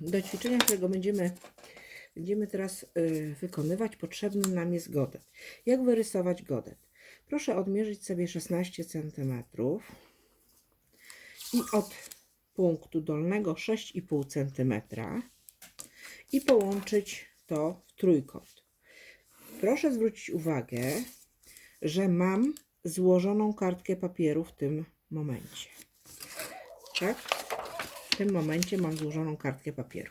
do ćwiczenia, którego będziemy, będziemy teraz y, wykonywać, potrzebny nam jest godet. Jak wyrysować godet? Proszę odmierzyć sobie 16 cm i od punktu dolnego 6,5 cm i połączyć to w trójkąt. Proszę zwrócić uwagę, że mam złożoną kartkę papieru w tym momencie. Tak? Tym momencie mam złożoną kartkę papieru.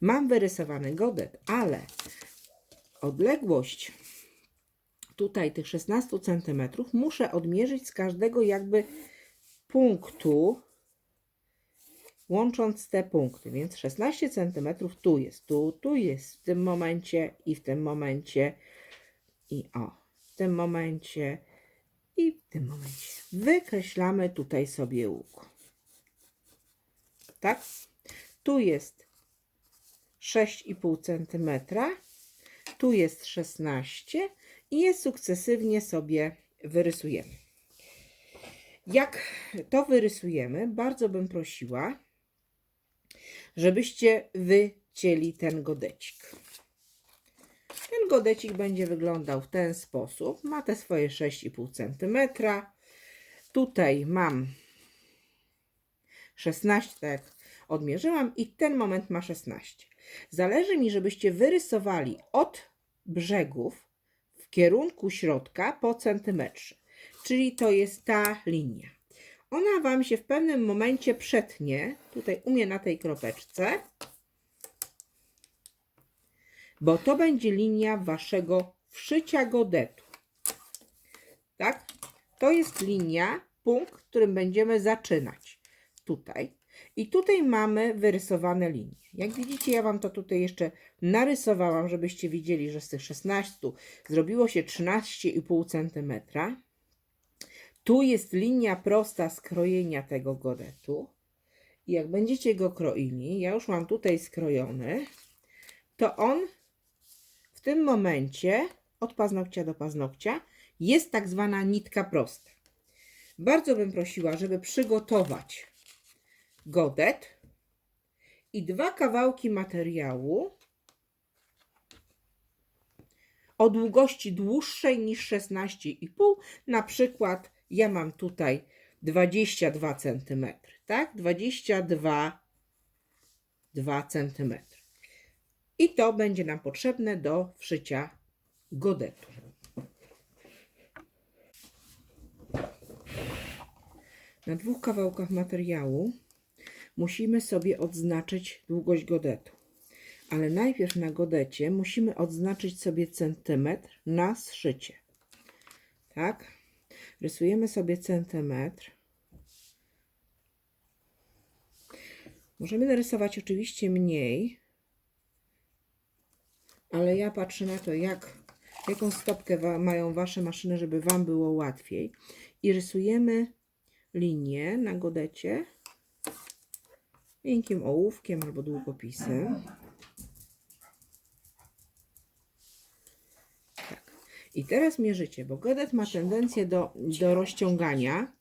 Mam wyrysowany godet, ale odległość tutaj tych 16 cm muszę odmierzyć z każdego jakby punktu, łącząc te punkty. Więc 16 cm tu jest, tu, tu jest w tym momencie i w tym momencie i o, w tym momencie i w tym momencie. Wykreślamy tutaj sobie łuk. Tak? Tu jest 6,5 cm, tu jest 16 i je sukcesywnie sobie wyrysujemy. Jak to wyrysujemy, bardzo bym prosiła, żebyście wycięli ten godecik. Ten godecik będzie wyglądał w ten sposób. Ma te swoje 6,5 cm. Tutaj mam 16, tak odmierzyłam, i ten moment ma 16. Zależy mi, żebyście wyrysowali od brzegów w kierunku środka po centymetrze. Czyli to jest ta linia. Ona Wam się w pewnym momencie przetnie, tutaj u mnie na tej kropeczce, bo to będzie linia Waszego wszycia godetu. Tak? To jest linia, punkt, którym będziemy zaczynać. Tutaj. I tutaj mamy wyrysowane linie. Jak widzicie, ja Wam to tutaj jeszcze narysowałam, żebyście widzieli, że z tych 16 zrobiło się 13,5 cm. Tu jest linia prosta skrojenia tego godetu. I jak będziecie go kroili, ja już mam tutaj skrojony, to on w tym momencie od paznokcia do paznokcia jest tak zwana nitka prosta. Bardzo bym prosiła, żeby przygotować godet i dwa kawałki materiału o długości dłuższej niż 16,5. Na przykład ja mam tutaj 22 cm, tak? 22 2 cm. I to będzie nam potrzebne do wszycia godetu. Na dwóch kawałkach materiału musimy sobie odznaczyć długość godetu. Ale najpierw na godecie musimy odznaczyć sobie centymetr na zszycie. Tak? Rysujemy sobie centymetr. Możemy narysować oczywiście mniej, ale ja patrzę na to, jak, jaką stopkę wa mają Wasze maszyny, żeby Wam było łatwiej. I rysujemy linię na godecie miękkim ołówkiem albo długopisem. Tak. I teraz mierzycie, bo godet ma tendencję do, do rozciągania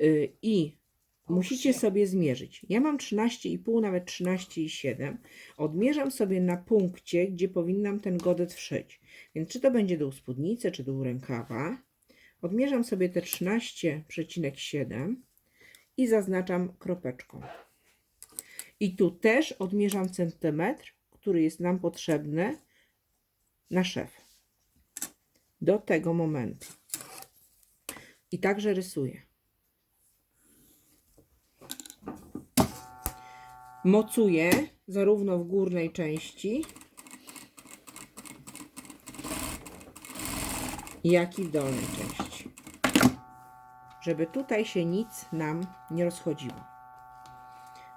yy, i musicie sobie zmierzyć. Ja mam 13,5, nawet 13,7. Odmierzam sobie na punkcie, gdzie powinnam ten godet wszyć. Więc czy to będzie dół spódnicy, czy dół rękawa. Odmierzam sobie te 13,7 i zaznaczam kropeczką. I tu też odmierzam centymetr, który jest nam potrzebny na szef. Do tego momentu. I także rysuję. Mocuję zarówno w górnej części, jak i w dolnej części. Żeby tutaj się nic nam nie rozchodziło.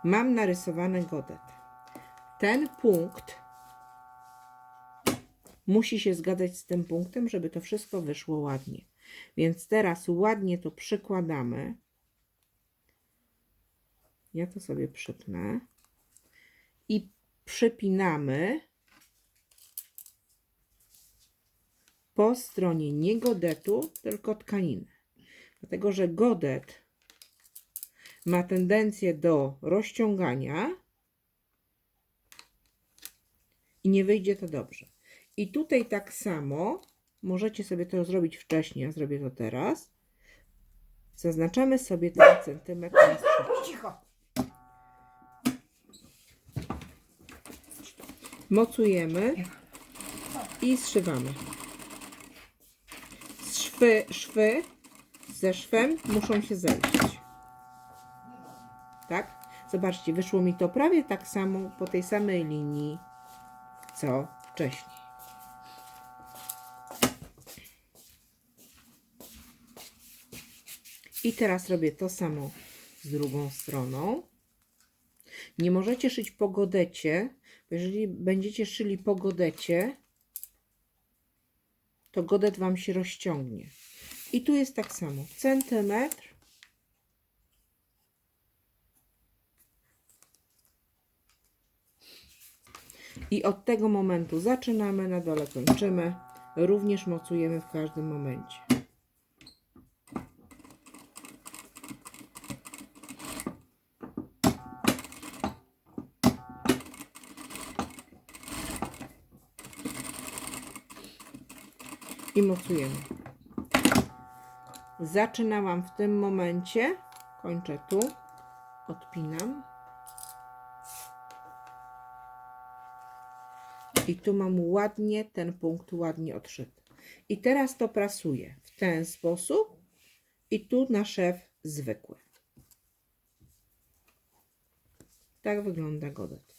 Mam narysowany godet. Ten punkt musi się zgadzać z tym punktem, żeby to wszystko wyszło ładnie. Więc teraz ładnie to przykładamy. Ja to sobie przypnę. I przypinamy po stronie nie godetu, tylko tkaniny. Dlatego, że godet ma tendencję do rozciągania i nie wyjdzie to dobrze. I tutaj tak samo możecie sobie to zrobić wcześniej, ja zrobię to teraz. Zaznaczamy sobie ten centymetr na. Cicho. Mocujemy i zszywamy. Szwy, szwy ze szwem muszą się zejść. Tak? Zobaczcie, wyszło mi to prawie tak samo po tej samej linii, co wcześniej. I teraz robię to samo z drugą stroną. Nie możecie szyć po godecie, bo jeżeli będziecie szyli po godecie, to godet Wam się rozciągnie. I tu jest tak samo. Centymetr. I od tego momentu zaczynamy, na dole kończymy. Również mocujemy w każdym momencie. i mocujemy. Zaczynałam w tym momencie, kończę tu, odpinam. I tu mam ładnie ten punkt ładnie odszyty. I teraz to prasuję w ten sposób i tu na szef zwykły. Tak wygląda godet.